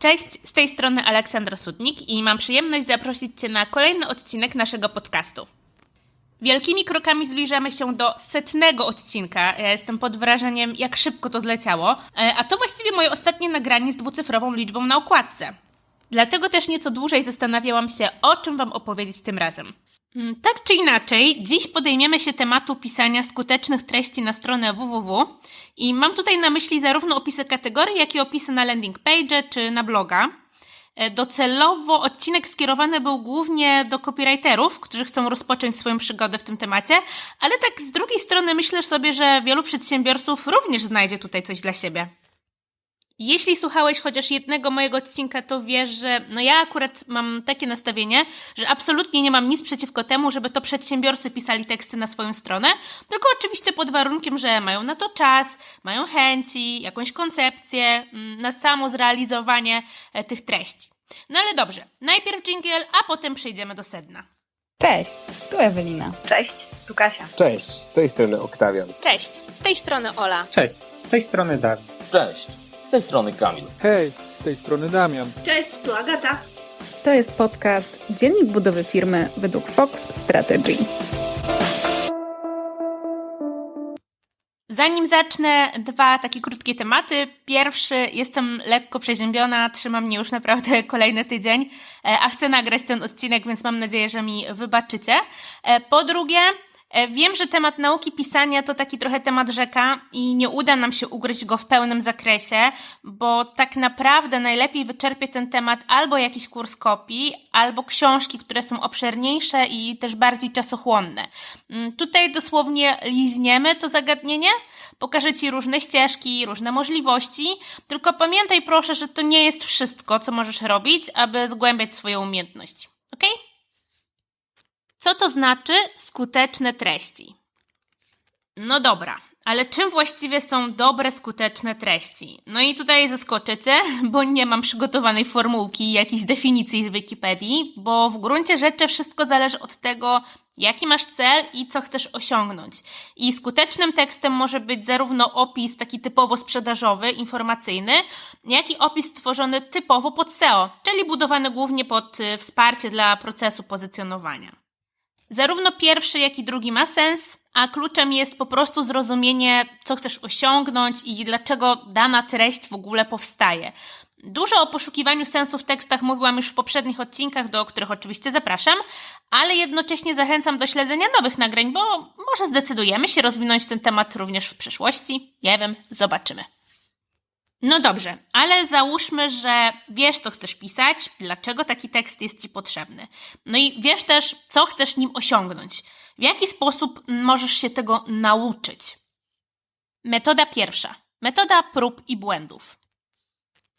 Cześć, z tej strony Aleksandra Sudnik i mam przyjemność zaprosić Cię na kolejny odcinek naszego podcastu. Wielkimi krokami zbliżamy się do setnego odcinka. Ja jestem pod wrażeniem, jak szybko to zleciało, e, a to właściwie moje ostatnie nagranie z dwucyfrową liczbą na okładce. Dlatego też nieco dłużej zastanawiałam się, o czym Wam opowiedzieć tym razem. Mm, Tak czy inaczej, dziś podejmiemy się tematu pisania skutecznych treści na stronę www i mam tutaj na myśli zarówno opisy kategorii, jak i opisy na landing page czy na bloga. E, Docelowo odcinek skierowany był głównie do copywriterów, którzy chcą rozpocząć swoją przygodę w tym temacie, ale tak z drugiej strony myślę sobie, że wielu przedsiębiorców również znajdzie tutaj coś dla siebie. Jeśli słuchałeś chociaż jednego mojego odcinka, to wiesz, że no ja akurat mam takie nastawienie, że absolutnie nie mam nic przeciwko temu, żeby to przedsiębiorcy pisali teksty na swoją stronę, tylko oczywiście pod warunkiem, że mają na to czas, mają chęci, jakąś koncepcję mm, na samo zrealizowanie e, tych treści. No ale dobrze, najpierw jingle, a potem przejdziemy do sedna. Cześć, tu Ewelina. Cześć, tu Kasia. Cześć, z tej strony Oktawian. Cześć, z tej strony Ola. Cześć, z tej strony Dawid. Cześć, z tej strony Kamil. Hej, z tej strony Damian. Cześć, tu Agata. To jest podcast Dziennik budowy firmy według Fox Strategy. Zanim zacznę, dwa takie krótkie tematy. Pierwszy, jestem lekko przeziębiona, trzyma mnie już naprawdę kolejny tydzień, e, a chcę nagrać ten odcinek, więc mam nadzieję, że mi wybaczycie. E, Po drugie, wiem, że temat nauki pisania to taki trochę temat rzeka i nie uda nam się ugryźć go w pełnym zakresie, bo tak naprawdę najlepiej wyczerpie ten temat albo jakiś kurs kopii, albo książki, które są obszerniejsze i też bardziej czasochłonne. Mm, Tutaj dosłownie liźniemy to zagadnienie, pokażę Ci różne ścieżki, różne możliwości, tylko pamiętaj proszę, że to nie jest wszystko, co możesz robić, aby zgłębiać swoją umiejętność. Ok? Co to znaczy skuteczne treści? No dobra, ale czym właściwie są dobre, skuteczne treści? No i tutaj zaskoczycie, bo nie mam przygotowanej formułki, jakiejś definicji z Wikipedii, bo w gruncie rzeczy wszystko zależy od tego, jaki masz cel i co chcesz osiągnąć. I skutecznym tekstem może być zarówno opis taki typowo sprzedażowy, informacyjny, jak i opis tworzony typowo pod SEO, czyli budowany głównie pod y, wsparcie dla procesu pozycjonowania. Zarówno pierwszy, jak i drugi ma sens, a kluczem jest po prostu zrozumienie, co chcesz osiągnąć i dlaczego dana treść w ogóle powstaje. Dużo o poszukiwaniu sensu w tekstach mówiłam już w poprzednich odcinkach, do których oczywiście zapraszam, ale jednocześnie zachęcam do śledzenia nowych nagrań, bo może zdecydujemy się rozwinąć ten temat również w przyszłości. Nie wiem, zobaczymy. No dobrze, ale załóżmy, że wiesz, co chcesz pisać, dlaczego taki tekst jest Ci potrzebny. No i wiesz też, co chcesz nim osiągnąć. W jaki sposób możesz się tego nauczyć? Metoda pierwsza. Metoda prób i błędów.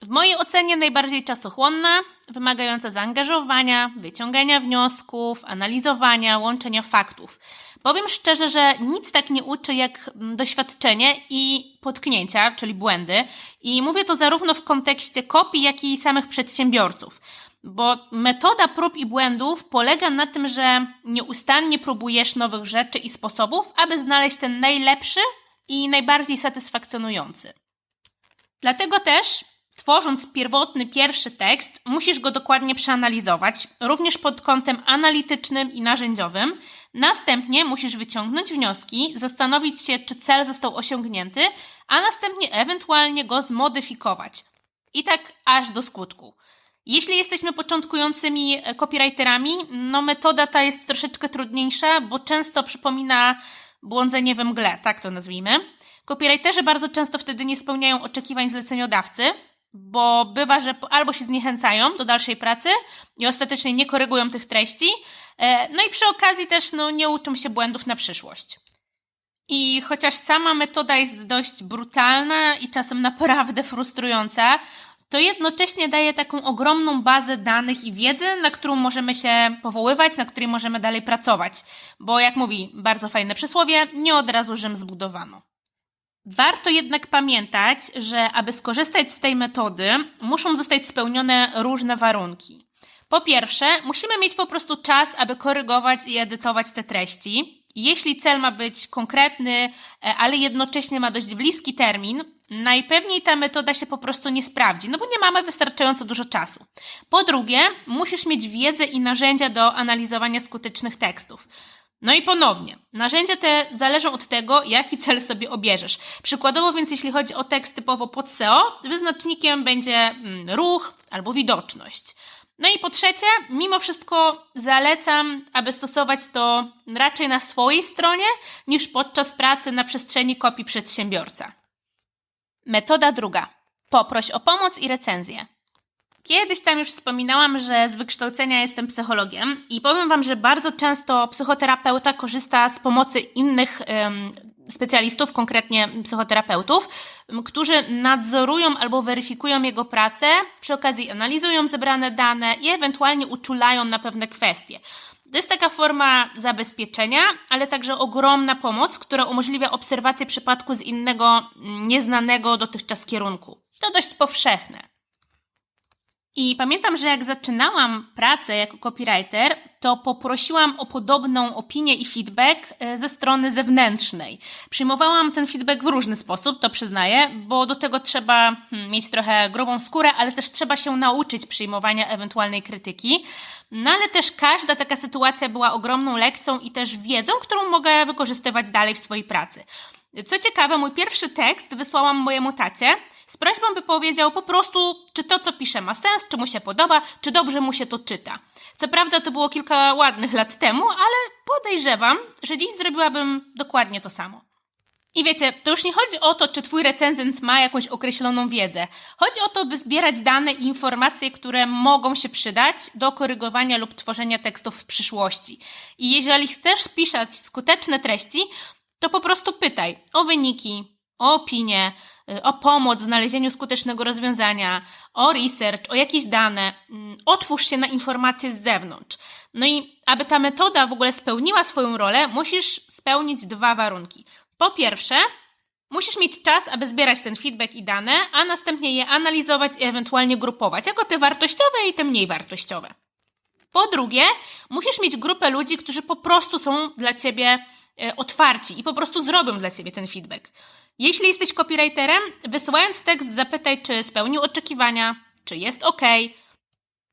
W mojej ocenie najbardziej czasochłonna, wymagająca zaangażowania, wyciągania wniosków, analizowania, łączenia faktów. Powiem szczerze, że nic tak nie uczy jak mm, doświadczenie i potknięcia, czyli błędy. I mówię to zarówno w kontekście kopii, jak i samych przedsiębiorców. Bo metoda prób i błędów polega na tym, że nieustannie próbujesz nowych rzeczy i sposobów, aby znaleźć ten najlepszy i najbardziej satysfakcjonujący. Dlatego też, tworząc pierwotny pierwszy tekst, musisz go dokładnie przeanalizować, również pod kątem analitycznym i narzędziowym. Następnie musisz wyciągnąć wnioski, zastanowić się, czy cel został osiągnięty, a następnie ewentualnie go zmodyfikować. I tak aż do skutku. Jeśli jesteśmy początkującymi e, copywriterami, no metoda ta jest troszeczkę trudniejsza, bo często przypomina błądzenie we mgle, tak to nazwijmy. Copywriterzy bardzo często wtedy nie spełniają oczekiwań zleceniodawcy, bo bywa, że albo się zniechęcają do dalszej pracy i ostatecznie nie korygują tych treści, no i przy okazji też no, nie uczą się błędów na przyszłość. I chociaż sama metoda jest dość brutalna i czasem naprawdę frustrująca, to jednocześnie daje taką ogromną bazę danych i wiedzy, na którą możemy się powoływać, na której możemy dalej pracować. Bo jak mówi bardzo fajne przysłowie, nie od razu Rzym zbudowano. Warto jednak pamiętać, że aby skorzystać z tej metody, muszą zostać spełnione różne warunki. Po pierwsze, musimy mieć po prostu czas, aby korygować i edytować te treści. Jeśli cel ma być konkretny, e, ale jednocześnie ma dość bliski termin, najpewniej ta metoda się po prostu nie sprawdzi, no bo nie mamy wystarczająco dużo czasu. Po drugie, musisz mieć wiedzę i narzędzia do analizowania skutecznych tekstów. No i ponownie, narzędzia te zależą od tego, jaki cel sobie obierzesz. Przykładowo więc, jeśli chodzi o tekst typowo pod SEO, wyznacznikiem będzie mm, ruch albo widoczność. No i po trzecie, mimo wszystko zalecam, aby stosować to raczej na swojej stronie niż podczas pracy na przestrzeni kopii przedsiębiorca. Metoda druga. Poproś o pomoc i recenzję. Kiedyś tam już wspominałam, że z wykształcenia jestem psychologiem i powiem Wam, że bardzo często psychoterapeuta korzysta z pomocy innych specjalistów, konkretnie psychoterapeutów, którzy nadzorują albo weryfikują jego pracę, przy okazji analizują zebrane dane i ewentualnie uczulają na pewne kwestie. To jest taka forma zabezpieczenia, ale także ogromna pomoc, która umożliwia obserwację przypadku z innego, nieznanego dotychczas kierunku. To dość powszechne. I pamiętam, że jak zaczynałam pracę jako copywriter, to poprosiłam o podobną opinię i feedback e, ze strony zewnętrznej. Przyjmowałam ten feedback w różny sposób, to przyznaję, bo do tego trzeba hmm, mieć trochę grubą skórę, ale też trzeba się nauczyć przyjmowania ewentualnej krytyki. No ale też każda taka sytuacja była ogromną lekcją i też wiedzą, którą mogę wykorzystywać dalej w swojej pracy. Co ciekawe, mój pierwszy tekst wysłałam mojemu tacie z prośbą, by powiedział po prostu, czy to, co pisze, ma sens, czy mu się podoba, czy dobrze mu się to czyta. Co prawda, to było kilka ładnych lat temu, ale podejrzewam, że dziś zrobiłabym dokładnie to samo. I wiecie, to już nie chodzi o to, czy twój recenzent ma jakąś określoną wiedzę. Chodzi o to, by zbierać dane i informacje, które mogą się przydać do korygowania lub tworzenia tekstów w przyszłości. I jeżeli chcesz pisać skuteczne treści, to po prostu pytaj o wyniki, o opinie, y, o pomoc w znalezieniu skutecznego rozwiązania, o research, o jakieś dane. Mm, Otwórz się na informacje z zewnątrz. No i aby ta metoda w ogóle spełniła swoją rolę, musisz spełnić dwa warunki. Po pierwsze, musisz mieć czas, aby zbierać ten feedback i dane, a następnie je analizować i ewentualnie grupować, jako te wartościowe i te mniej wartościowe. Po drugie, musisz mieć grupę ludzi, którzy po prostu są dla ciebie e, otwarci i po prostu zrobią dla ciebie ten feedback. Jeśli jesteś copywriterem, wysyłając tekst, zapytaj, czy spełnił oczekiwania, czy jest ok,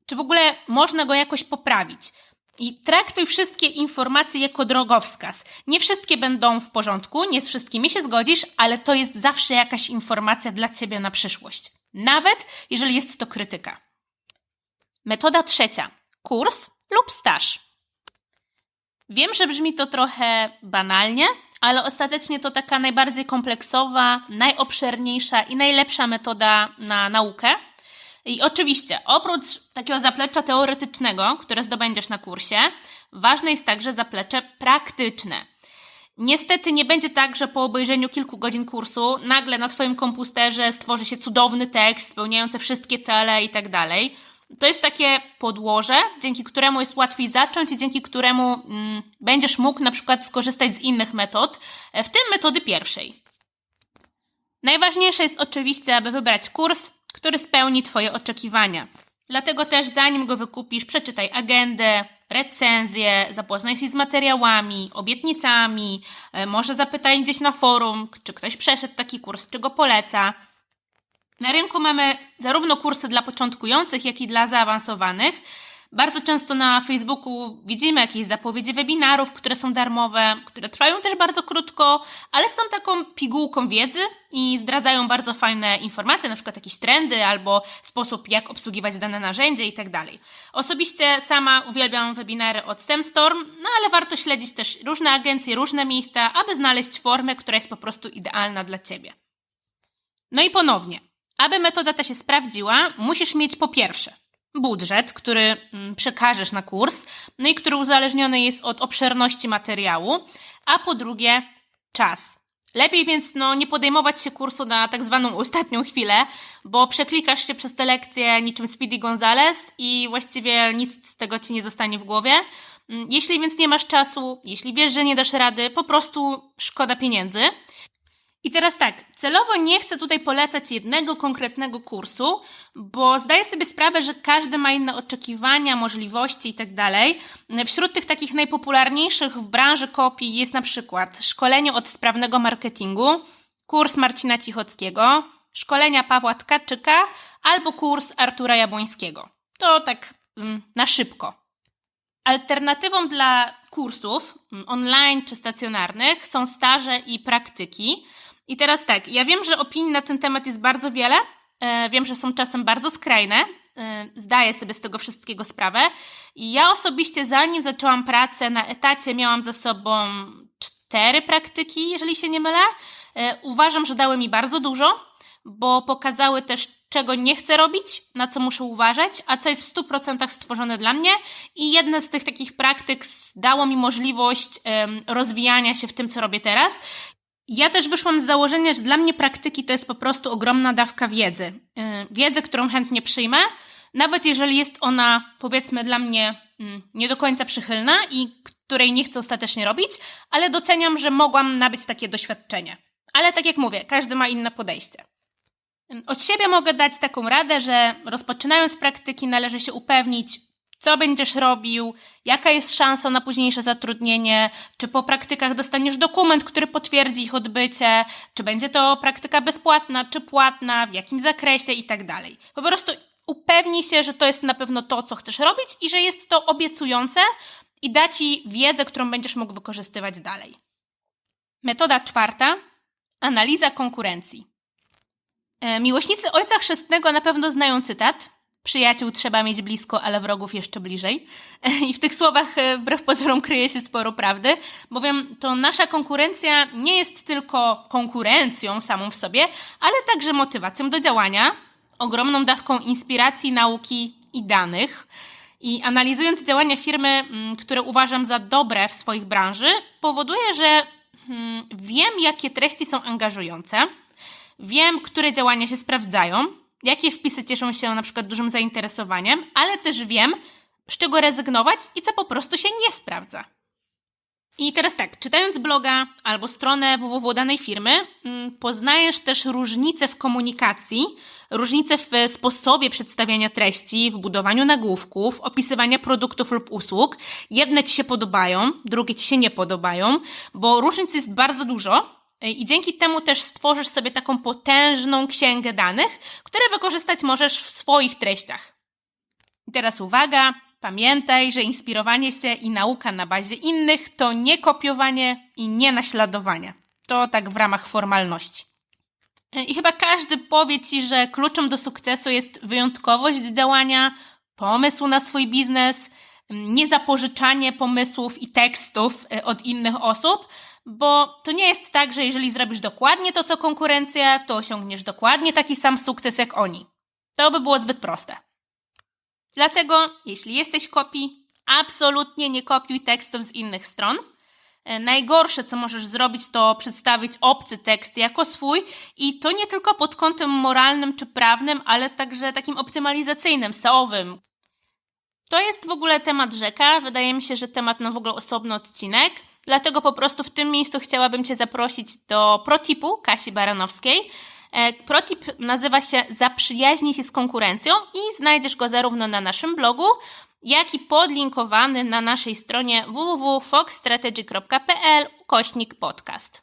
czy w ogóle można go jakoś poprawić. I traktuj wszystkie informacje jako drogowskaz. Nie wszystkie będą w porządku, nie z wszystkimi się zgodzisz, ale to jest zawsze jakaś informacja dla ciebie na przyszłość. Nawet jeżeli jest to krytyka. Metoda trzecia. Kurs lub staż. Wiem, że brzmi to trochę banalnie, ale ostatecznie to taka najbardziej kompleksowa, najobszerniejsza i najlepsza metoda na naukę. I oczywiście, oprócz takiego zaplecza teoretycznego, które zdobędziesz na kursie, ważne jest także zaplecze praktyczne. Niestety nie będzie tak, że po obejrzeniu kilku godzin kursu nagle na Twoim komputerze stworzy się cudowny tekst spełniający wszystkie cele i tak dalej. To jest takie podłoże, dzięki któremu jest łatwiej zacząć i dzięki któremu mm, będziesz mógł na przykład skorzystać z innych metod, e, w tym metody pierwszej. Najważniejsze jest oczywiście, aby wybrać kurs, który spełni Twoje oczekiwania. Dlatego też zanim go wykupisz, przeczytaj agendę, recenzję, zapoznaj się z materiałami, obietnicami, e, może zapytaj gdzieś na forum, czy ktoś przeszedł taki kurs, czy go poleca. Na rynku mamy zarówno kursy dla początkujących, jak i dla zaawansowanych. Bardzo często na Facebooku widzimy jakieś zapowiedzi webinarów, które są darmowe, które trwają też bardzo krótko, ale są taką pigułką wiedzy i zdradzają bardzo fajne informacje, na przykład jakieś trendy albo sposób, jak obsługiwać dane narzędzie i tak. Osobiście sama uwielbiam webinary od Semstorm, no ale warto śledzić też różne agencje, różne miejsca, aby znaleźć formę, która jest po prostu idealna dla Ciebie. No i ponownie, aby metoda ta się sprawdziła, musisz mieć po pierwsze budżet, który mm, przekażesz na kurs, no i który uzależniony jest od obszerności materiału, a po drugie czas. Lepiej więc no, nie podejmować się kursu na tak zwaną ostatnią chwilę, bo przeklikasz się przez te lekcje niczym Speedy Gonzales i właściwie nic z tego ci nie zostanie w głowie. Mm, Jeśli więc nie masz czasu, jeśli wiesz, że nie dasz rady, po prostu szkoda pieniędzy. I teraz tak, celowo nie chcę tutaj polecać jednego konkretnego kursu, bo zdaję sobie sprawę, że każdy ma inne oczekiwania, możliwości itd. Wśród tych takich najpopularniejszych w branży kopii jest na przykład szkolenie od sprawnego marketingu, kurs Marcina Cichockiego, szkolenia Pawła Tkaczyka albo kurs Artura Jabłońskiego. To tak mm, na szybko. Alternatywą dla kursów mm, online czy stacjonarnych są staże i praktyki. I teraz tak, ja wiem, że opinii na ten temat jest bardzo wiele. E, wiem, że są czasem bardzo skrajne. E, zdaję sobie z tego wszystkiego sprawę. I ja osobiście, zanim zaczęłam pracę na etacie, miałam za sobą cztery praktyki, jeżeli się nie mylę. E, uważam, że dały mi bardzo dużo, bo pokazały też, czego nie chcę robić, na co muszę uważać, a co jest w 100% stworzone dla mnie. I jedne z tych takich praktyk dało mi możliwość rozwijania się w tym, co robię teraz. Ja też wyszłam z założenia, że dla mnie praktyki to jest po prostu ogromna dawka wiedzy. Yy, Wiedzy, którą chętnie przyjmę, nawet jeżeli jest ona, powiedzmy, dla mnie mm, nie do końca przychylna i której nie chcę ostatecznie robić, ale doceniam, że mogłam nabyć takie doświadczenie. Ale tak jak mówię, każdy ma inne podejście. Od siebie mogę dać taką radę, że rozpoczynając praktyki należy się upewnić, co będziesz robił, jaka jest szansa na późniejsze zatrudnienie, czy po praktykach dostaniesz dokument, który potwierdzi ich odbycie, czy będzie to praktyka bezpłatna, czy płatna, w jakim zakresie i tak dalej. Po prostu upewnij się, że to jest na pewno to, co chcesz robić i że jest to obiecujące i da ci wiedzę, którą będziesz mógł wykorzystywać dalej. Metoda czwarta analiza konkurencji. E, Miłośnicy Ojca Chrzestnego na pewno znają cytat. Przyjaciół trzeba mieć blisko, ale wrogów jeszcze bliżej. I w tych słowach e, wbrew pozorom kryje się sporo prawdy, bowiem to nasza konkurencja nie jest tylko konkurencją samą w sobie, ale także motywacją do działania, ogromną dawką inspiracji, nauki i danych. I analizując działania firmy, które uważam za dobre w swoich branży, powoduje, że wiem, jakie treści są angażujące, wiem, które działania się sprawdzają, jakie wpisy cieszą się na przykład dużym zainteresowaniem, ale też wiem, z czego rezygnować i co po prostu się nie sprawdza. I teraz tak, czytając bloga albo stronę www danej firmy, mm, poznajesz też różnice w komunikacji, różnice w sposobie przedstawiania treści, w budowaniu nagłówków, opisywania produktów lub usług. Jedne ci się podobają, drugie ci się nie podobają, bo różnic jest bardzo dużo i dzięki temu też stworzysz sobie taką potężną księgę danych, które wykorzystać możesz w swoich treściach. I teraz uwaga, pamiętaj, że inspirowanie się i nauka na bazie innych to nie kopiowanie i nie naśladowanie. To tak w ramach formalności. I chyba każdy powie ci, że kluczem do sukcesu jest wyjątkowość działania, pomysł na swój biznes, niezapożyczanie pomysłów i tekstów od innych osób, bo to nie jest tak, że jeżeli zrobisz dokładnie to, co konkurencja, to osiągniesz dokładnie taki sam sukces jak oni. To by było zbyt proste. Dlatego, jeśli jesteś kopii, absolutnie nie kopiuj tekstów z innych stron. E, Najgorsze, co możesz zrobić, to przedstawić obcy tekst jako swój i to nie tylko pod kątem moralnym czy prawnym, ale także takim optymalizacyjnym, SEO-owym. To jest w ogóle temat rzeka. Wydaje mi się, że temat na w ogóle osobny odcinek. Dlatego po prostu w tym miejscu chciałabym Cię zaprosić do protipu Kasi Baranowskiej. E, Protip nazywa się Zaprzyjaźnij się z konkurencją i znajdziesz go zarówno na naszym blogu, jak i podlinkowany na naszej stronie www.foxstrategy.pl ukośnik podcast.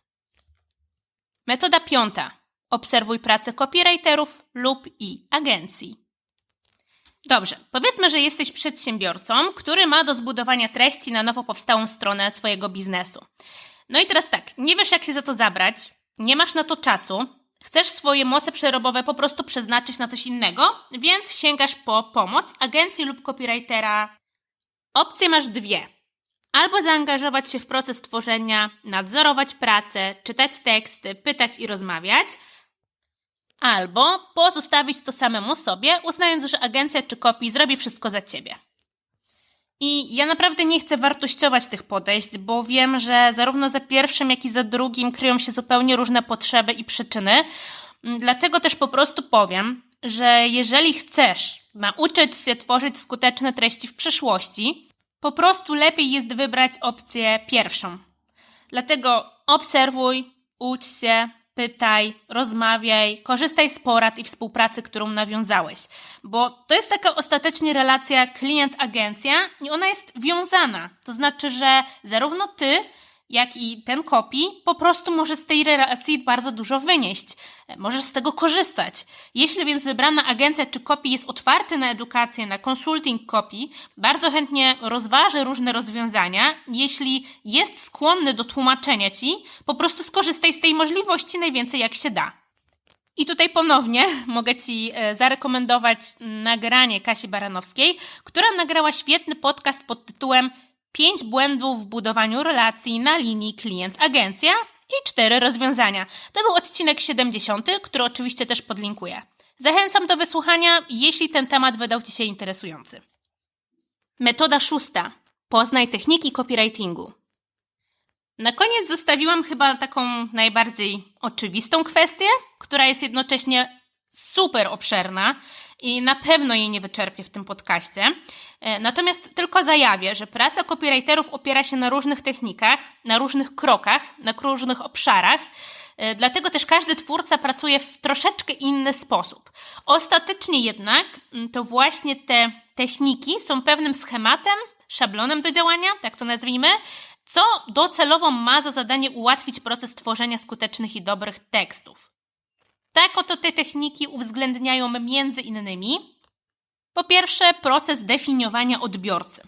Metoda piąta. Obserwuj pracę copywriterów lub i agencji. Dobrze, powiedzmy, że jesteś przedsiębiorcą, który ma do zbudowania treści na nowo powstałą stronę swojego biznesu. No i teraz tak, nie wiesz jak się za to zabrać, nie masz na to czasu, chcesz swoje moce przerobowe po prostu przeznaczyć na coś innego, więc sięgasz po pomoc agencji lub copywritera. Opcje masz dwie. Albo zaangażować się w proces tworzenia, nadzorować pracę, czytać teksty, pytać i rozmawiać – Albo pozostawić to samemu sobie, uznając, że agencja czy kopii zrobi wszystko za ciebie. I ja naprawdę nie chcę wartościować tych podejść, bo wiem, że zarówno za pierwszym, jak i za drugim kryją się zupełnie różne potrzeby i przyczyny. Dlatego też po prostu powiem, że jeżeli chcesz nauczyć się tworzyć skuteczne treści w przyszłości, po prostu lepiej jest wybrać opcję pierwszą. Dlatego obserwuj, ucz się, pytaj, rozmawiaj, korzystaj z porad i współpracy, którą nawiązałeś. Bo to jest taka ostatecznie relacja klient-agencja i ona jest wiązana. To znaczy, że zarówno ty, jak i ten kopi po prostu może z tej relacji bardzo dużo wynieść. Możesz z tego korzystać. Jeśli więc wybrana agencja czy kopi jest otwarty na edukację, na consulting kopi, bardzo chętnie rozważy różne rozwiązania. Jeśli jest skłonny do tłumaczenia ci, po prostu skorzystaj z tej możliwości najwięcej jak się da. I tutaj ponownie mogę Ci e, zarekomendować nagranie Kasi Baranowskiej, która nagrała świetny podcast pod tytułem 5 błędów w budowaniu relacji na linii klient-agencja i 4 rozwiązania. To był odcinek 70, który oczywiście też podlinkuję. Zachęcam do wysłuchania, jeśli ten temat wydał Ci się interesujący. Metoda szósta. Poznaj techniki copywritingu. Na koniec zostawiłam chyba taką najbardziej oczywistą kwestię, która jest jednocześnie super obszerna i na pewno jej nie wyczerpię w tym podcaście. E, Natomiast tylko zajawię, że praca copywriterów opiera się na różnych technikach, na różnych krokach, na różnych obszarach. E, Dlatego też każdy twórca pracuje w troszeczkę inny sposób. Ostatecznie jednak to właśnie te techniki są pewnym schematem, szablonem do działania, tak to nazwijmy, co docelowo ma za zadanie ułatwić proces tworzenia skutecznych i dobrych tekstów. Tak oto te techniki uwzględniają między innymi po pierwsze proces definiowania odbiorcy.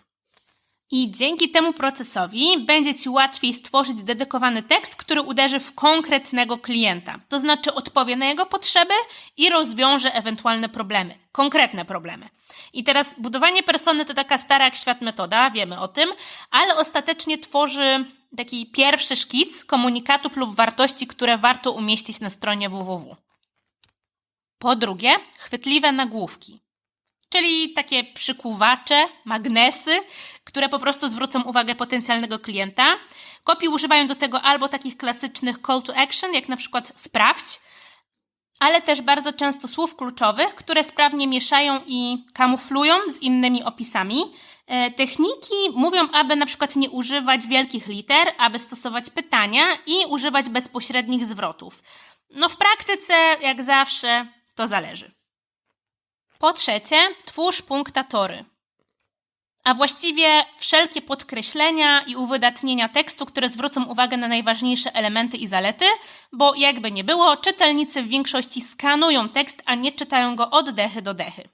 I dzięki temu procesowi będzie Ci łatwiej stworzyć dedykowany tekst, który uderzy w konkretnego klienta, to znaczy odpowie na jego potrzeby i rozwiąże ewentualne problemy, konkretne problemy. I teraz budowanie persony to taka stara jak świat metoda, wiemy o tym, ale ostatecznie tworzy taki pierwszy szkic komunikatów lub wartości, które warto umieścić na stronie www. Po drugie, chwytliwe nagłówki, czyli takie przykuwacze, magnesy, które po prostu zwrócą uwagę potencjalnego klienta. Kopii używają do tego albo takich klasycznych call to action, jak na przykład sprawdź, ale też bardzo często słów kluczowych, które sprawnie mieszają i kamuflują z innymi opisami. E, Techniki mówią, aby na przykład nie używać wielkich liter, aby stosować pytania i używać bezpośrednich zwrotów. No w praktyce, jak zawsze, to zależy. Po trzecie, twórz punktatory. A właściwie wszelkie podkreślenia i uwydatnienia tekstu, które zwrócą uwagę na najważniejsze elementy i zalety, bo jakby nie było, czytelnicy w większości skanują tekst, a nie czytają go od dechy do dechy.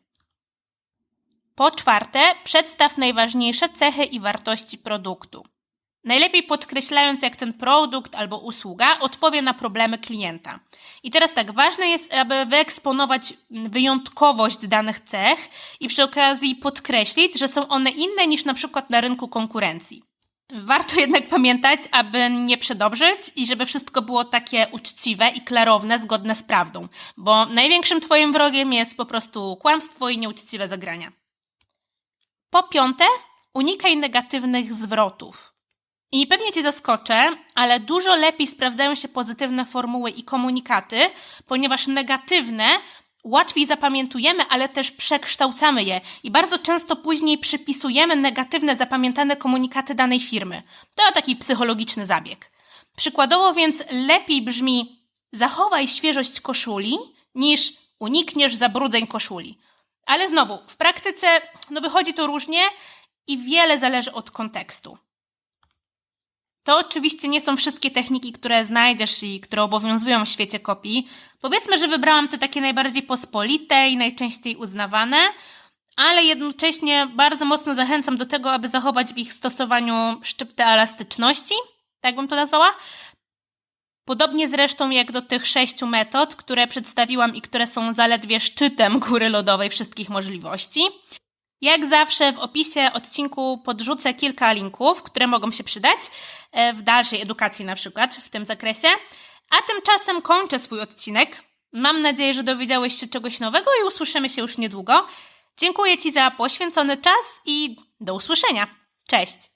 Po czwarte, przedstaw najważniejsze cechy i wartości produktu. Najlepiej podkreślając, jak ten produkt albo usługa odpowie na problemy klienta. I teraz tak, ważne jest, aby wyeksponować wyjątkowość danych cech i przy okazji podkreślić, że są one inne niż na przykład na rynku konkurencji. Warto jednak pamiętać, aby nie przedobrzyć i żeby wszystko było takie uczciwe i klarowne, zgodne z prawdą, bo największym Twoim wrogiem jest po prostu kłamstwo i nieuczciwe zagrania. Po piąte, unikaj negatywnych zwrotów. I pewnie Cię zaskoczę, ale dużo lepiej sprawdzają się pozytywne formuły i komunikaty, ponieważ negatywne łatwiej zapamiętujemy, ale też przekształcamy je i bardzo często później przypisujemy negatywne zapamiętane komunikaty danej firmy. To taki psychologiczny zabieg. Przykładowo więc lepiej brzmi zachowaj świeżość koszuli niż unikniesz zabrudzeń koszuli. Ale znowu, w praktyce no wychodzi to różnie i wiele zależy od kontekstu. To oczywiście nie są wszystkie techniki, które znajdziesz i które obowiązują w świecie kopii. Powiedzmy, że wybrałam te takie najbardziej pospolite i najczęściej uznawane, ale jednocześnie bardzo mocno zachęcam do tego, aby zachować w ich stosowaniu szczyptę elastyczności, tak bym to nazwała. Podobnie zresztą jak do tych sześciu metod, które przedstawiłam i które są zaledwie szczytem góry lodowej wszystkich możliwości. Jak zawsze w opisie odcinku podrzucę kilka linków, które mogą się przydać w dalszej edukacji na przykład w tym zakresie. A tymczasem kończę swój odcinek. Mam nadzieję, że dowiedziałeś się czegoś nowego i usłyszymy się już niedługo. Dziękuję Ci za poświęcony czas i do usłyszenia. Cześć!